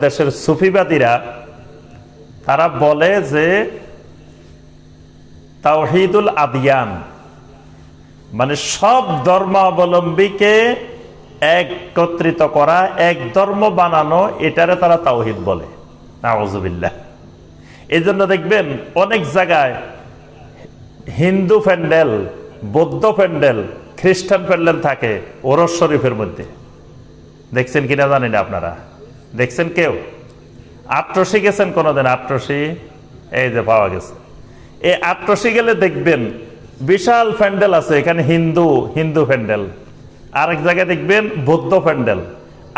দেশের সুফিবাদীরা, তারা বলে যে তাওহিদুল আদিয়ান মানে সব ধর্মাবলম্বীকে একত্রিত করা, এক ধর্ম বানানো, এটারে তারা তাওহিদ বলে। নাউজুবিল্লাহ। এই জন্য দেখবেন অনেক জায়গায় হিন্দু প্যান্ডেল, বৌদ্ধ প্যান্ডেল, খ্রিস্টান প্যান্ডেল থাকে ওরস শরীফের মধ্যে। দেখছেন কিনা জানি না আপনারা। দেখছেন কেউ? আট্রসি গেছেন কোনোদিন? আট্রসি? এই যে পাওয়া গেছে। এই আট্রসি গেলে দেখবেন বিশাল প্যান্ডেল আছে, এখানে হিন্দু হিন্দু প্যান্ডেল আরেক জায়গায় দেখবেন বৌদ্ধ প্যান্ডেল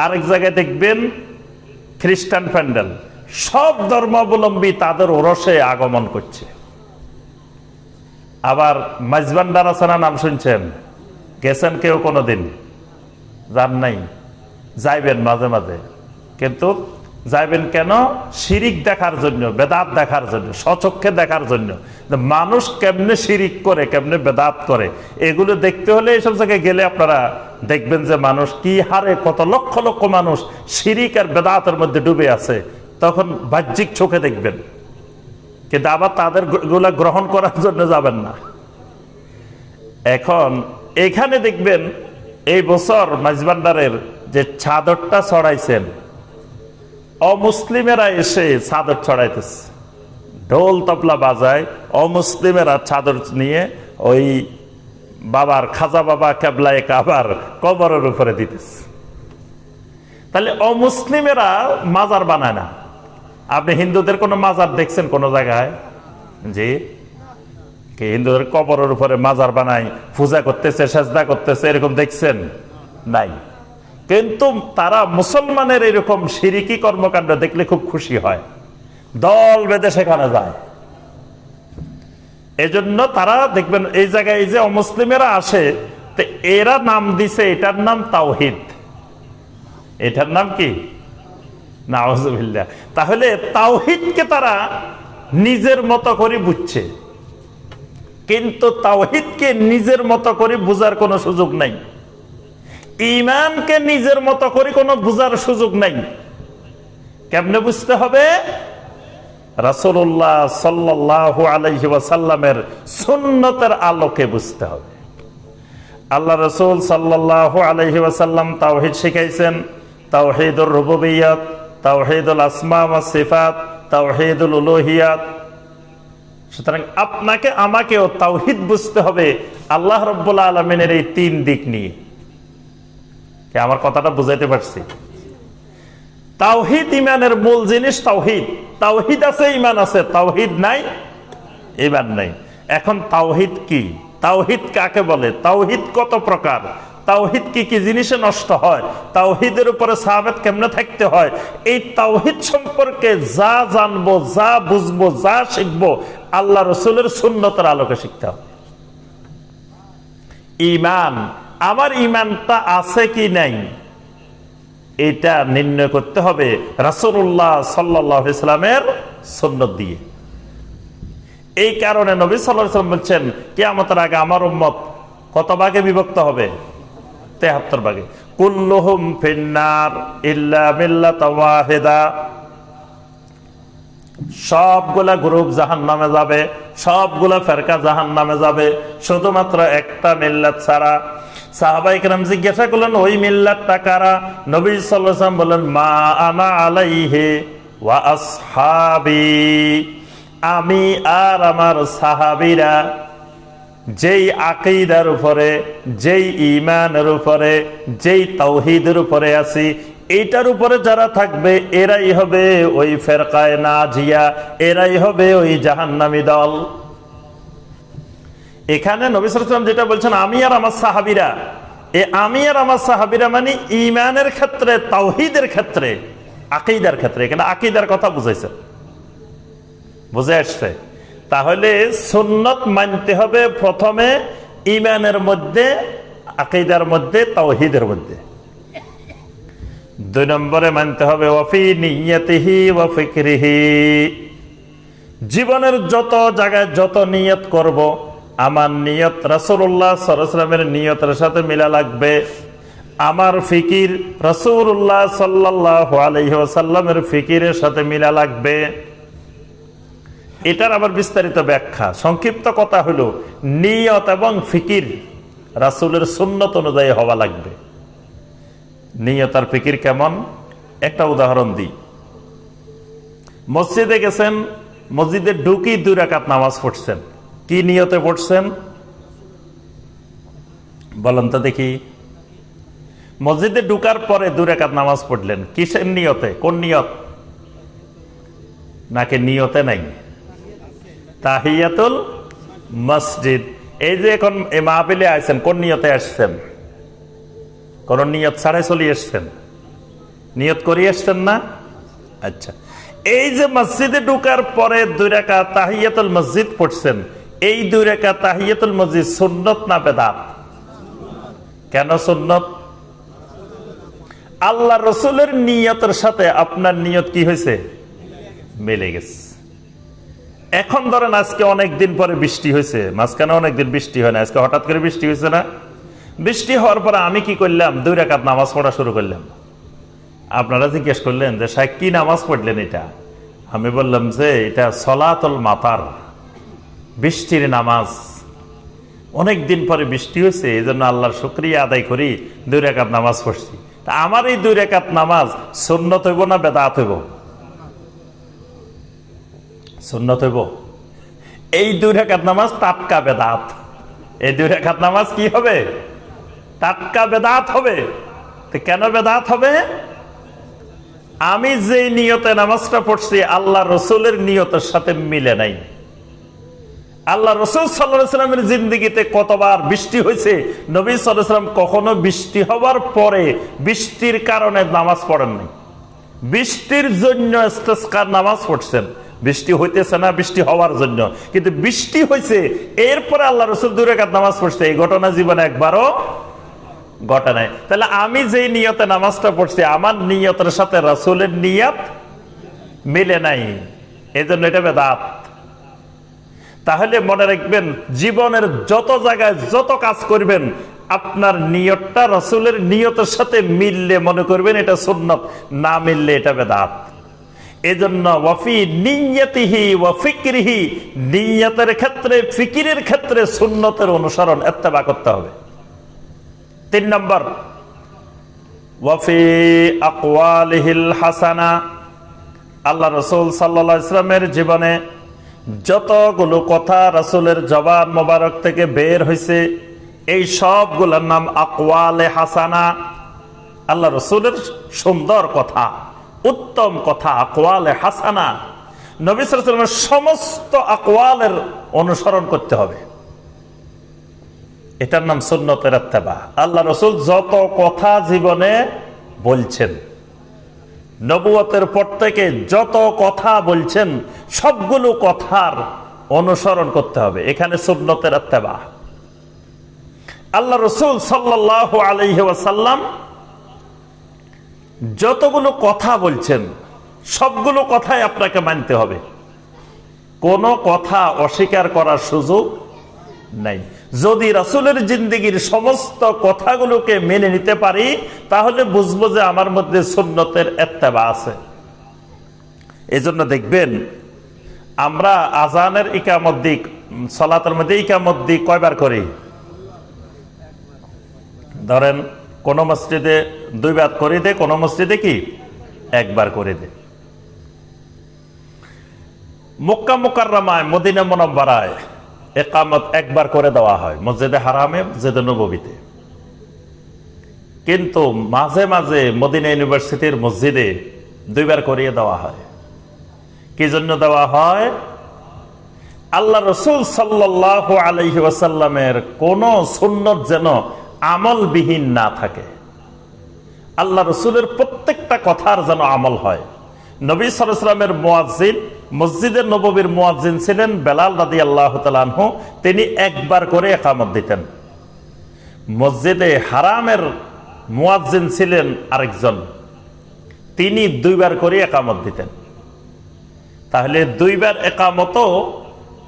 আরেক জায়গায় দেখবেন খ্রিস্টান প্যান্ডেল সব ধর্মাবলম্বী তাদের ওরসে আগমন করছে। আবার মাইজবান্ডার আসানা নাম শুনছেন? গেছেন কেউ কোনোদিন? যান নাই? যাইবেন মাঝে মাঝে। কিন্তু যাইবেন কেন? শিরিক দেখার জন্য, বেদাত দেখার জন্য সচক্ষে দেখার জন্য। মানুষ কেমনে শিরিক করে, কেমনে বেদাত করে? এগুলো দেখতে হলে এইসব জায়গায় গেলে আপনারা দেখবেন যে মানুষ কি হারে কত লক্ষ লক্ষ মানুষ শিরিক আর বেদাতের মধ্যে ডুবে আছে। তখন বাহ্যিক চোখে দেখবেন। কিন্তু আবার তাদেরগুলা গ্রহণ করার জন্য যাবেন না। এখন এখানে দেখবেন, এই বছর মাঝবান্ডারের যে চাদরটা ছড়াইছেন অমুসলিমেরা এসে চাদর ছড়াইতেছে। ঢোল তবলা বাজায়, অমুসলিমেরা চাদর নিয়ে ওই বাবার, খাজা বাবা কেবলায় কাবার কবরের উপরে দিতেছে। তাহলে অমুসলিমেরা মাজার বানায় না। আপনি হিন্দুদের কোনো মাজার দেখছেন কোন জায়গায়? জি। কি হিন্দুদের কবরের উপরে মাজার বানায়, পূজা করতেছে, সেজদা করতেছে, এরকম দেখছেন? নাই। কিন্তু তারা মুসলমানের এরকম সিরিকি কর্মকাণ্ড দেখলে খুব খুশি হয়। দল বেঁধে সেখানে যায়। এজন্য তারা দেখবেন এই জায়গায় এই যে অমুসলিমেরা আসে, তো এরা নাম দিছে, এটার নাম তাওহিদ। এটার নাম কি? নাওজবিল্লা তাহলে তাওহিদকে তারা নিজের মতো করে বুঝছে। কিন্তু তাওহিদকে নিজের মতো করে বুঝার কোনো সুযোগ নাই। ইমানকে নিজের মতো করে কোনো বুঝার সুযোগ নাই। কেমনে বুঝতে হবে? রাসুল্লাহ সাল্লাহ আলহি ওয়াসাল্লামের সুন্নতের আলোকে বুঝতে হবে। আল্লাহ রসুল সাল্লাহ আলহি ওয়াসাল্লাম তাওহিদ শিখাইছেন, তাওহিদুর রুবুবিয়াত, তাওহিদুল আসমা ওয়া সিফাত, তাওহিদুল উলুহিয়াত। সুতরাং আপনাকে আমাকেও তাওহিদ বুঝতে হবে আল্লাহ রব্বুল্লা আলমিনের এই তিন দিক নিয়ে। আমার কথাটা বুঝাইতে পারছি। তাওহিদ ইমানের মূল জিনিস তাওহিদ। তাওহিদ আছে, ইমান আছে, তাওহিদ নাই, ইমান নাই। এখন তাওহিদ কি? তাওহিদ কাকে বলে? তাওহিদ কত প্রকার? তাওহিদ কি কি জিনিসে নষ্ট হয়? তাওহিদের উপরে সাহাবেদ কেমনে থাকতে হয়? এই তাওহিদ সম্পর্কে যা জানব, যা বুঝব, যা শিখব, আল্লাহ রসুলের সুন্নতের আলোকে শিখতে হবে। ইমান আমার ইমানটা আছে কি নাই? এটা নির্ণয় করতে হবে রাসুল্লাহ সাল্লাহ ইসলামের সন্ন্যত দিয়ে। এই কারণে নবী সাল্লাম বলছেন, কেয়ামতের আগে আমার উম্মত কত ভাগে বিভক্ত হবে? তেহাত্তর ভাগে। কুল্লুহুম ফিন্নার ওয়াহিদা। সবগুলা গ্রুপ জাহান নামে যাবে, সবগুলা ফেরকা জাহান নামে যাবে, শুধুমাত্র একটা মিল্লাত ছাড়া সাহাবাইকরাম জিজ্ঞাসা করলেন, ওই মিল্লাতটা কারা? নবী সাল্লাম বলেন মা আনা আলাইহে ওয়া আসহাবি। আমি আর আমার সাহাবিরা যেই আকিদার উপরে, যেই ইমানের উপরে, যেই তাওহিদের উপরে আছি এইটার উপরে যারা থাকবে, এরাই হবে ওই ফেরকায় না জিয়া, এরাই হবে ওই জাহান্নামী দল। এখানে নবিসাম যেটা বলছেন, আমি আর আমার সাহাবিরা। এ আমি আর আমার সাহাবিরা মানে ইমানের ক্ষেত্রে, তাওহিদের ক্ষেত্রে, আকিদার ক্ষেত্রে। এখানে আকিদার কথা বুঝাইছে। বুঝে আসছে? তাহলে সুন্নত মানতে হবে প্রথমে ইমানের মধ্যে, আকিদার মধ্যে, তাওহিদের মধ্যে। দুই নম্বরে মানতে হবে, ওয়াফি নিয়তিহি ওয়াফিকরিহি জীবনের যত জায়গায় যত নিয়ত করব আমার নিয়ত রাসুল্লাহ সরসলামের নিয়তের সাথে মিলা লাগবে। আমার ফিকির রসুল্লাহ সাল্লাহ আলহ্লামের ফিকিরের সাথে মিলা লাগবে। এটার আবার বিস্তারিত ব্যাখ্যা। সংক্ষিপ্ত কথা হলো, নিয়ত এবং ফিকির রাসুলের সুন্নত অনুযায়ী হওয়া লাগবে। নিয়ত আর ফিকির কেমন? একটা উদাহরণ দিই। মসজিদে গেছেন, মসজিদে ঢুকি দুই রাকাত নামাজ পড়ছেন। কি নিয়তে পড়ছেন? বলেন তো দেখি। মসজিদে ঢুকার পরে দু রেখাত নামাজ পড়লেন। কিসের নিয়তে? কোন নিয়ত? নাকি নিয়তে নাই? তাহিয়াতুল মসজিদ। এই যে এখন মাহবিলে আছেন কোন নিয়তে আসছেন? কোন নিয়ত ছাড়াই চলে এসছেন? নিয়ত করে এসছেন না? আচ্ছা। এই যে মসজিদে ঢুকার পরে দুই রেখা তাহিয়াতুল মসজিদ পড়ছেন এই দুই রেখা তাহিয়াতুল মসজিদ সুন্নত না বেদাত? কেন সুন্নত? আল্লাহ রসুলের নিয়তের সাথে আপনার নিয়ত কি হয়েছে? মিলে গেছে। এখন ধরেন আজকে অনেক দিন পরে বৃষ্টি হয়েছে। মাঝখানে অনেকদিন বৃষ্টি হয় না, আজকে হঠাৎ করে বৃষ্টি হয়েছে না? বৃষ্টি হওয়ার পরে আমি কি করলাম? দুই রেখাত নামাজ পড়া শুরু করলাম। আপনারা জিজ্ঞেস করলেন যে, সাহেব, কি নামাজ পড়লেন এটা? আমি বললাম যে, এটা সলাতল মাতার। বৃষ্টির নামাজ। অনেক দিন পরে বৃষ্টি হয়েছে এই জন্য আল্লাহর শুক্রিয়া আদায় করি, দুই রেখাত নামাজ পড়ছি। তা আমার এই দুই রেখাত নামাজ সুন্নত হইব না বেদাত হইব? সুন্নত হইব? এই দুই রেখাত নামাজ টাটকা বেদাত। এই দুই রেখাত নামাজ কি হবে? টাটকা বেদাত হবে। তো কেন বেদাত হবে? আমি যে নিয়তে নামাজটা পড়ছি, আল্লাহ রসুলের নিয়তের সাথে মিলে নাই। আল্লাহ রসুল সাল্লামের জিন্দিগিতে কতবার বৃষ্টি হয়েছে? নবী সাল্লাম কখনো বৃষ্টি হবার পরে বৃষ্টির কারণে নামাজ পড়েন নাই। বৃষ্টির জন্য ইস্তেস্কার নামাজ পড়ছেন। বৃষ্টি হইতেছে না, বৃষ্টি হওয়ার জন্য। কিন্তু বৃষ্টি হয়েছে এরপরে আল্লাহ রসুল দুরেকাত নামাজ পড়ছে। এই ঘটনা জীবনে একবারও ঘটে নাই। তাহলে আমি যে নিয়তে নামাজটা পড়ছি, আমার নিয়তের সাথে রসুলের নিয়ত মিলে নাই। এই জন্য এটা বেদাত। তাহলে মনে রাখবেন, জীবনের যত জায়গায় যত কাজ করবেন, আপনার নিয়তটা রসুলের নিয়তের সাথে মিললে মনে করবেন এটা সুন্নত, না মিললে এটা বেদাত। এজন্য ওয়াফি নিয়তিহি ওয়াফিকরিহি নিয়তের ক্ষেত্রে, ফিকিরের ক্ষেত্রে সুন্নতের অনুসরণ এত্তেবা করতে হবে। তিন নম্বর, ওয়াফি আকওয়ালিহিল হাসানা, আল্লাহ রসুল সাল্লা ইসলামের জীবনে যতগুলো কথা রাসুলের জবান মোবারক থেকে বের হয়েছে এই সবগুলোর নাম আকওয়ালে হাসানা। আল্লাহ রসুলের সুন্দর কথা, উত্তম কথা আকওয়ালে হাসানা। নবী সালামের সমস্ত আকওয়ালের অনুসরণ করতে হবে। এটার নাম সুন্নতের আল্লাহ রসুল যত কথা জীবনে বলছেন নবুয়তের পর থেকে যত কথা বলছেন, সবগুলো কথার অনুসরণ করতে হবে। এখানে সুন্নতের আত্মাবা আল্লাহ রসুল সাল্লাহ আলহি ওয়াসাল্লাম যতগুলো কথা বলছেন, সবগুলো কথাই আপনাকে মানতে হবে। কোনো কথা অস্বীকার করার সুযোগ নাই। যদি রাসুলের জিন্দিগির সমস্ত কথাগুলোকে মেনে নিতে পারি, তাহলে বুঝব যে আমার মধ্যে সুন্নতের এত্তেবা আছে। এই জন্য দেখবেন, আমরা আজানের ইকামদ্দি সলাতের মধ্যে ইকামদ্দি কয়বার করি? ধরেন, কোন মসজিদে দুইবার করে দে, কোন মসজিদে কি? একবার করে দে। মক্কা মোকাররামায়, মদিনা মনব্বারায় একামত একবার করে দেওয়া হয়, মসজিদে হারামে, মসজিদে নবীতে কিন্তু মাঝে মাঝে মদিনা ইউনিভার্সিটির মসজিদে দুইবার করিয়ে দেওয়া হয়। কি জন্য দেওয়া হয়? আল্লাহ রসুল সাল্লাহ আলহি ওয়াসাল্লামের কোন সুন্নত যেন আমলবিহীন না থাকে। আল্লাহ রসুলের প্রত্যেকটা কথার যেন আমল হয়। নবী সালামের মোয়াজিন মসজিদের নবীর মোয়াজিন ছিলেন বেলাল রাদি আল্লাহ তালহ তিনি একবার করে একামত দিতেন। মসজিদে হারামের মোয়াজিন ছিলেন আরেকজন। তিনি দুইবার করে একামত দিতেন। তাহলে দুইবার একামত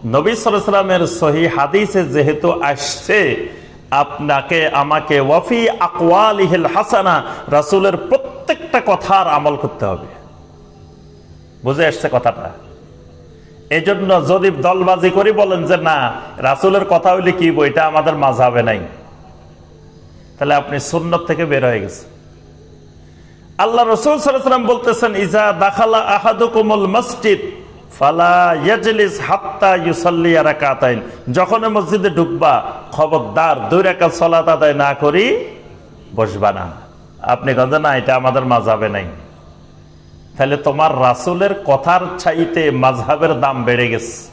নবী সালামের সহি হাদিসে যেহেতু আসছে, আপনাকে, আমাকে, ওয়াফি আকওয়াল আকওয়ালিহিল হাসানা, রাসূলের প্রত্যেকটা কথার আমল করতে হবে। বুঝে আসছে কথাটা? এই জন্য যদি দলবাজি করি বলেন যে, না, রাসূলের কথা হইলে কি বইটা আমাদের মাঝাবে নাই। তাহলে আপনি সুন্নত থেকে বের হয়ে গেছে আল্লাহ রসুল সাল্লাম বলতেছেন, ইজা দাখালা আহাদুকুমুল মসজিদ যখন মসজিদে ঢুকবা, খবরদার দুই রাকাত সালাত আদায় না করি বসবা না। আপনি কথা না, এটা আমাদের মাঝাবে নাই। তাহলে তোমার রাসুলের কথার চাইতে মাঝহাবের দাম বেড়ে গেছে।